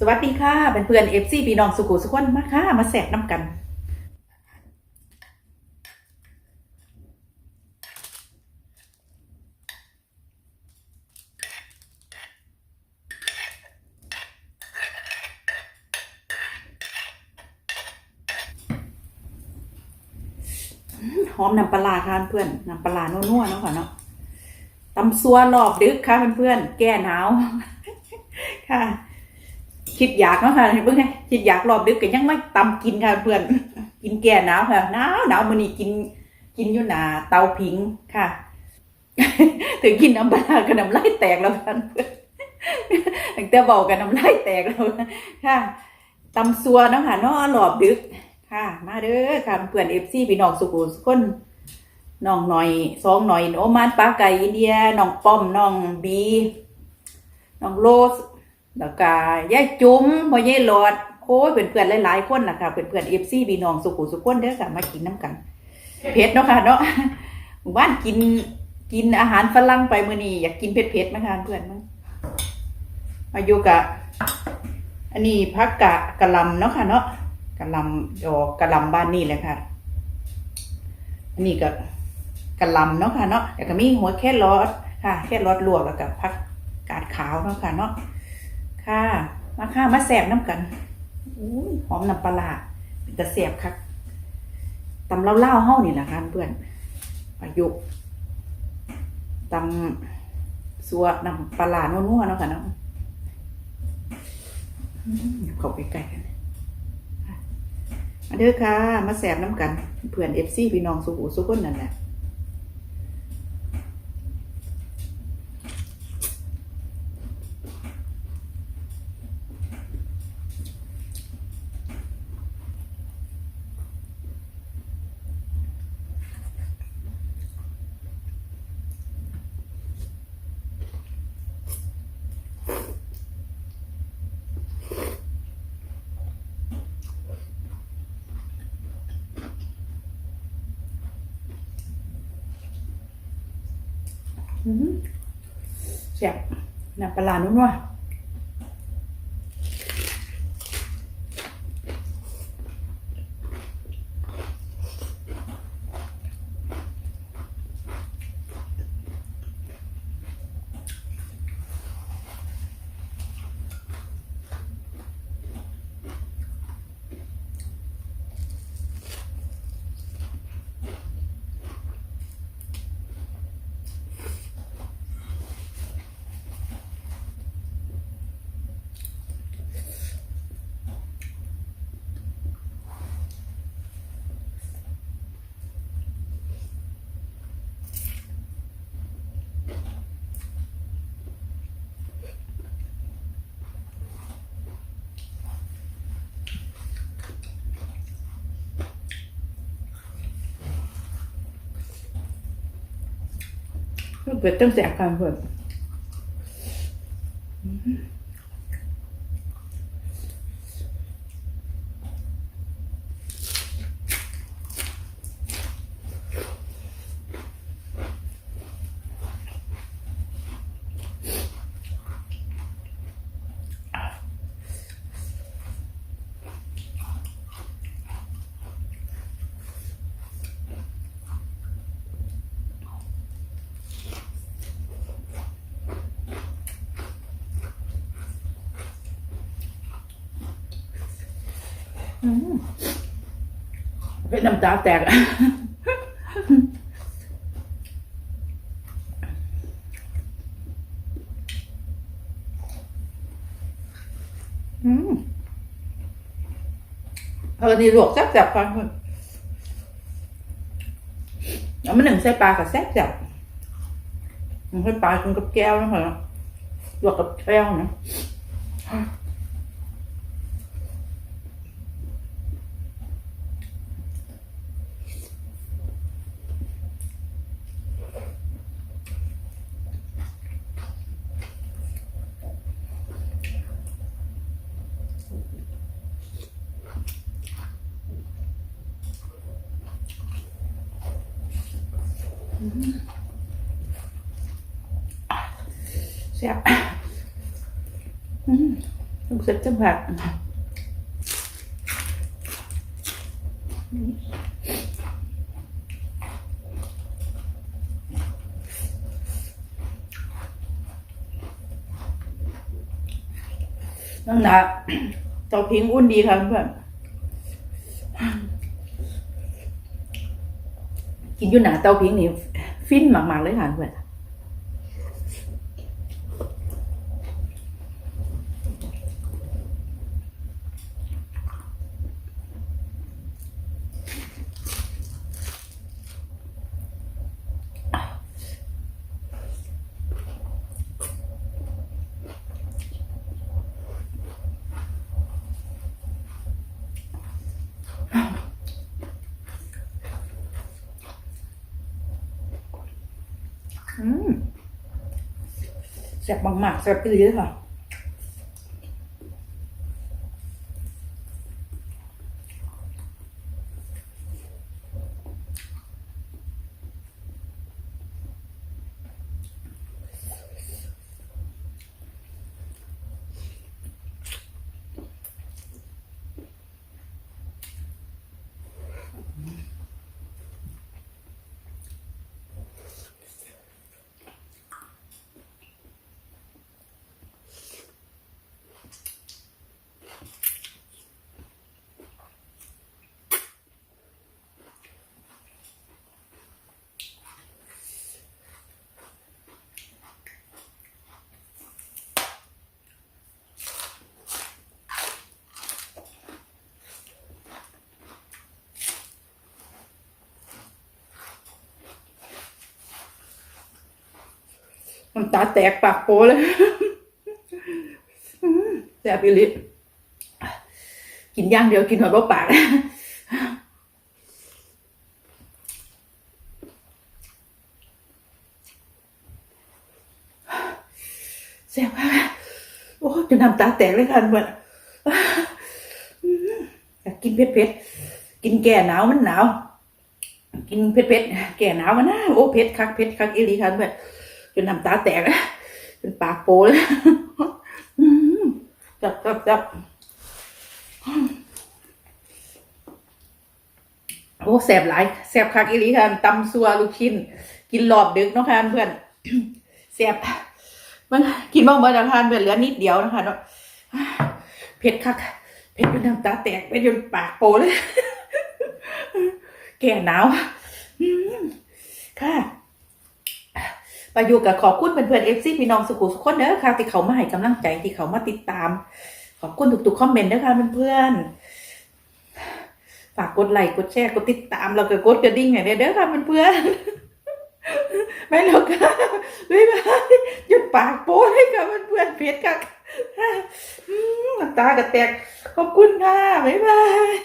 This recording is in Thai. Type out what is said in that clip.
สวัสดีค่ะเป็นเพื่อนเอฟซีพี่น้องสุขุสุขคนมาค่ะ มาแสบน้ำกัน หอมน้ำปลาค่ะเพื่อนน้ำปลาร้านัวๆเนาะค่ะเนาะตำซัวรอบดึกค่ะเพื่อนๆแก้หนาว ค่ะ คิดอยากเนาะค่ะเพื่อนคิดอยากรอบดึกก็ยังไม่ตำกินค่ะเพื่อน กินแก่หนาวค่ะหนาวหนาวมื้อนี้กิน กินอยู่หนาเตาผิงค่ะ ถึงกินน้ำปลาร้าก็น้ำลายแตกแล้วค่ะเพื่อนตั้งแต่เบากันน้ำลายแตกแล้วค่ะตำซัวเนาะค่ะเนาะรอบดึกค่ะ มาเด้อค่ะเพื่อนเอฟซีพี่น้องสุขุสุขคนน้องหน่อยสองหน่อยโอมานปลาไก่อินเดียน้องป้อมน้องบีน้องโรส แล้วก็ยายจุ๋มพ่อยายหลอดโอ้ยเพื่อนๆหลายๆคนนะคะเพื่อนเพื่อนเอฟซีพี่น้องสุขุสุขคนเด้อค่ะมากินน้ำกันเผ็ดเนาะค่ะเนาะบ้านกินกินอาหารฝรั่งไปมื้อนี้อยากกินเผ็ดๆไหมคะเพื่อนมั้งมาอยู่กับอันนี้พักกะกะลำเนาะค่ะเนาะกะลำดอกกะลำบ้านนี่แหละค่ะอันนี้ก็กะลำเนาะค่ะเนาะแล้วก็มีหัวแค่รอดค่ะ แค่รอดลวกแล้วก็ผักกาดขาวเนาะค่ะเนาะ ค่ะ มาค่ะมาแสบน้ำกันอุ้ยหอมน้ำปลาร้าเป็นตะแสบคักตำเล่าเล่าเฮ้านี่แหละค่ะเพื่อนประยุกตำสัวน้ำปลาร้านัวๆเนาะค่ะเนาะอืมเขาไปใกล้กันมาเด้อค่ะ มาแสบน้ำกัน เพื่อนเอฟซีพี่น้องสุขุสุขคนนั่นแหละ แซ่บน้ำปลาร้านุ่นว่ะ เปิดต้องแสบกันเพื่อน เป็นน้ำตาแตกอะอืมเออนี่ลวกแซ่บๆฟังคนแล้วมันหนึ่งใส่ปลากับแซ่บๆมันใส่ปลากินกับแก้วนะคะลวกกับแก้วนะ แซ่บอืมลูกเสร็จจังผักนั่นนะเตาพิงอุ่นดีค่ะเพื่อนกิน อยู่หนาเตาผิงนี่ฟินมากๆเลยค่ะเพื่อน แซ่บมากๆแซ่บไปเลยค่ะ น้ำตาแตกปากโปเลยแซ่บอีลิกินย่างเดียวกินหัวปากแซ่บมากโอ้จนน้ำตาแตกเลยค่ะเหมือนอยากกินเผ็ดๆกินแก่หนาวมันหนาว กินเผ็ดๆแก่หนาวมันนะโอ้เผ็ดคักเผ็ดคักอีลีค่ะเพื่อน จนน้ำตาแตกอะจนปากโปเลยจับจับจับโอ้แสบหลายแสบคักอีหลีค่ะตำซัวลูกชิ้น กินหลอบดึกเนาะค่ะเพื่อนแสบมันกินบ้างเมื่อทานเพื่อนเหลือนิดเดียวนะคะเนาะเผ็ดคักเผ็ดจนน้ำตาแตกเผ็ดจนปากโปเลย แก่หนาวค่ะ ประโยคกับขอบคุณเพื่อนๆเอฟซีพี่น้องสุขุสุขคนเด้อค่ะที่เขามาให้กำลังใจที่เขามาติดตาม ขอบคุณทุกๆคอมเมนต์เด้อค่ะเพื่อนๆฝากกดไลค์กดแชร์กดติดตามแล้วก็กดกระดิ่งให้เด้อค่ะเพื่อนๆไม่หรอกค่ะบ๊ายบาหยุดปากโป้ให้กับเพื่อนๆเพชรค่ะน้ำตากระแตกขอบคุณค่ะบ๊ายบาย